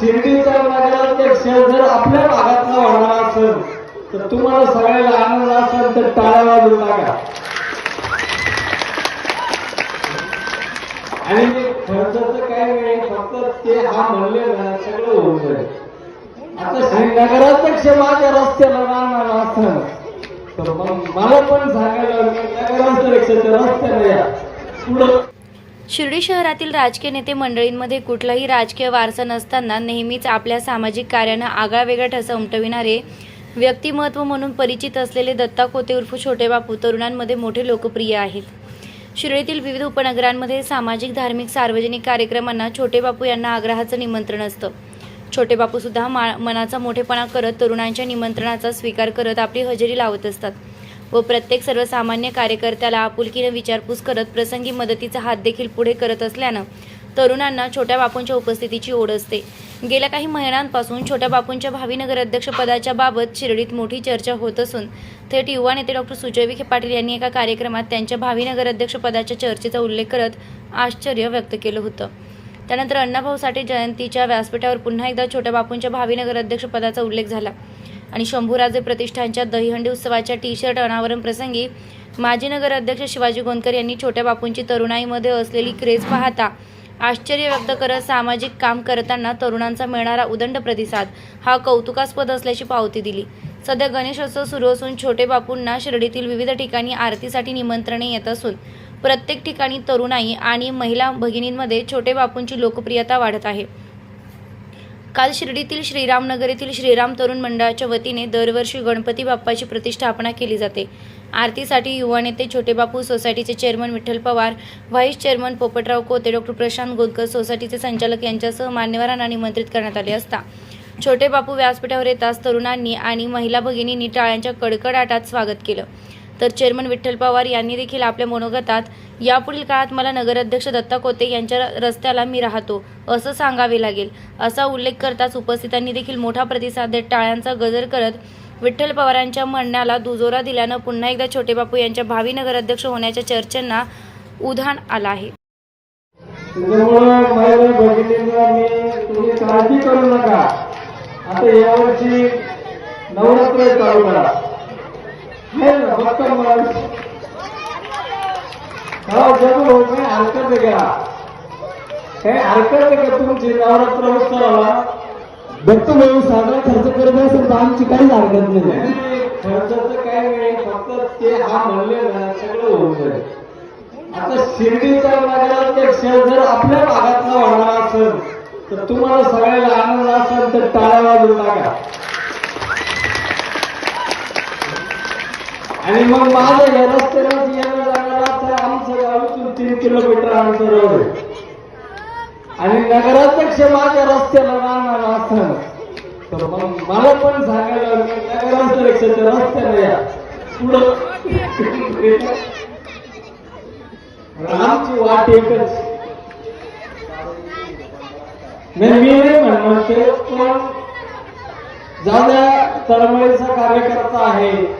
शिर्डीचा नगराध्यक्ष जर आपल्या भागातला होणार असेल तर तुम्हाला सगळ्याला आनंद असेल तर टाळ्या वाजवू नका. आणि खर्चाचं काय नाही फक्त ते हा म्हणले ना सगळं होऊन जाईल. आता श्रीनगराध्यक्ष माझ्या रस्त्याला राहणार असं तर मग मला पण सांगायला मी नगराध्यक्षाच्या रस्त्याला या. पुढं शिर्डी शहरातील राजकीय नेते मंडळींमध्ये कुठलाही राजकीय वारसा नसताना नेहमीच आपल्या सामाजिक कार्यानं आगळावेगळा ठसा उमटविणारे व्यक्तिमत्व म्हणून परिचित असलेले दत्ता कोते उर्फ छोटे बापू तरुणांमध्ये मोठे लोकप्रिय आहेत. शिर्डीतील विविध उपनगरांमध्ये सामाजिक धार्मिक सार्वजनिक कार्यक्रमांना छोटे बापू यांना आग्रहाचं निमंत्रण असतं. छोटे बापू सुद्धा मा मनाचा मोठेपणा करत तरुणांच्या निमंत्रणाचा स्वीकार करत आपली हजेरी लावत असतात. व प्रत्येक सर्वसामान्य कार्यकर्त्याला आपुलकीनं विचारपूस करत प्रसंगी मदतीचा हात देखील पुढे करत असल्यानं तरुणांना छोट्या बापूंच्या उपस्थितीची ओढ असते. गेल्या काही महिन्यांपासून छोट्या बापूंच्या भावी नगराध्यक्षपदाच्या बाबत शिर्डीत मोठी चर्चा होत असून थेट युवा नेते डॉक्टर सुजय विखे पाटील यांनी एका कार्यक्रमात त्यांच्या भावी नगराध्यक्षपदाच्या चर्चेचा उल्लेख करत आश्चर्य व्यक्त केलं होतं. त्यानंतर अण्णाभाऊ साठे जयंतीच्या व्यासपीठावर पुन्हा एकदा छोट्या बापूंच्या भावी नगराध्यक्षपदाचा उल्लेख झाला. आणि शंभूराजे प्रतिष्ठानच्या दहीहंडी उत्सवाच्या टी शर्ट अनावरण प्रसंगी माजी नगराध्यक्ष शिवाजी गोंदकर यांनी छोट्या बापूंची तरुणाईमध्ये असलेली क्रेज पाहता आश्चर्य व्यक्त करत सामाजिक काम करताना तरुणांचा मिळणारा उदंड प्रतिसाद हा कौतुकास्पद असल्याची पावती दिली. सध्या गणेशोत्सव सुरू असून छोटे बापूंना शिर्डीतील विविध ठिकाणी आरतीसाठी निमंत्रणे येत असून प्रत्येक ठिकाणी तरुणाई आणि महिला भगिनींमध्ये छोटे बापूंची लोकप्रियता वाढत आहे. काल शिर्डीतील श्रीरामनगर येथील श्रीराम तरुण मंडळाच्या वतीने दरवर्षी गणपती बाप्पाची प्रतिष्ठापना केली जाते. आरतीसाठी युवा नेते छोटे बापू सोसायटीचे chairman Vitthal Pawar vice chairman Popatrao Kote doctor Prashant गोदकर सोसायटीचे संचालक यांच्यासह मान्यवरांना निमंत्रित करण्यात आले असता. छोटे बापू व्यासपीठावर येताच तरुणांनी आणि महिला भगिनींनी टाळ्यांच्या कडकडाटात स्वागत केलं. तर चेअरमन विठ्ठल पवार यांनी देखील आपल्या मनोगतात यापुढील काळात मला नगराध्यक्ष दत्ता कोते यांच्या रस्त्याला मी राहतो असं सांगावे लागेल असा उल्लेख करताच उपस्थितांनी देखील मोठा प्रतिसाद देत टाळ्यांचा गजर करत विठ्ठल पवारांच्या म्हणण्याला दुजोरा दिल्यानं पुन्हा एकदा छोटे बापू यांच्या भावी नगराध्यक्ष होण्याच्या चर्चांना उधाण आलं आहे. काळजी करू नका. आता यावर्षी नवरात्र चालू करा. हो जरूर हो काही हरकत आहे का? काही हरकत आहे का तुमची? नवरात्र उत्सवाला दत्त भाऊ साजरा खर्च करत असेल तर आमची काहीच हरकत नाही. खर्चाचं काय नाही फक्त ते हा म्हणले ना सगळं होऊन जाईल. आता शिर्डीचा नगराध्यक्ष जर आपल्या भागातला होणार असेल तर तुम्हाला सगळ्याला आनंद असेल तर टाळ्या वाजवू नका. आणि मग माझं या रस्त्यावर येणं जाणारा तर आमचं गावातून तीन किलोमीटर अंतरावर आहे. आणि नगराध्यक्ष माझ्या रस्त्याला राहणार असं. तर मग मला पण सांगायला नगराध्यक्षाच्या रस्त्याला या. पुढं आमची वाट एकच. नाही मी नाही म्हणणार ते पण जाऊद्या तळमळीचा कार्यकर्ता आहे.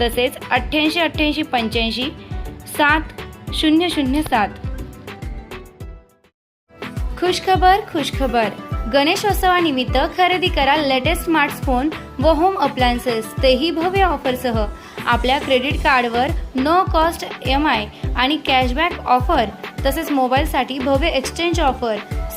तसेच अठ्ठ्याऐंशी अठ्ठ्याऐंशी पंच्याऐंशी सात शून्य शून्य सात. खुशखबर खुशखबर. गणेशोत्सवानिमित्त खरेदी करा लेटेस्ट स्मार्टफोन व होम अप्लायन्सेस तेही भव्य ऑफरसह. आपल्या क्रेडिट कार्डवर नो कॉस्ट एम आय आणि कॅशबॅक ऑफर तसेच मोबाईलसाठी भव्य एक्सचेंज ऑफर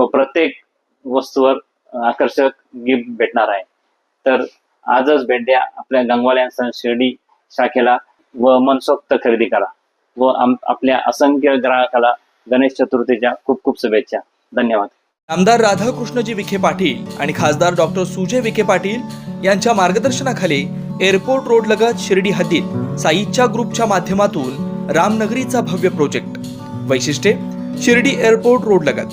व प्रत्येक वस्तूवर आकर्षक गिफ्ट भेटणार आहे. तर आजच भेट द्या आपल्या गंगवाल्या शिर्डी शाखेला व मनसोक्त खरेदी करा व आपल्या असंख्य ग्राहकाला गणेश चतुर्थीच्या खूप खूप शुभेच्छा. धन्यवाद. आमदार राधाकृष्णजी विखे पाटील आणि खासदार डॉक्टर सुजय विखे पाटील यांच्या मार्गदर्शनाखाली एअरपोर्ट रोड लगत शिर्डी हद्दीत साईच्या ग्रुपच्या माध्यमातून रामनगरीचा भव्य प्रोजेक्ट. वैशिष्ट्ये शिर्डी एअरपोर्ट रोड लगत.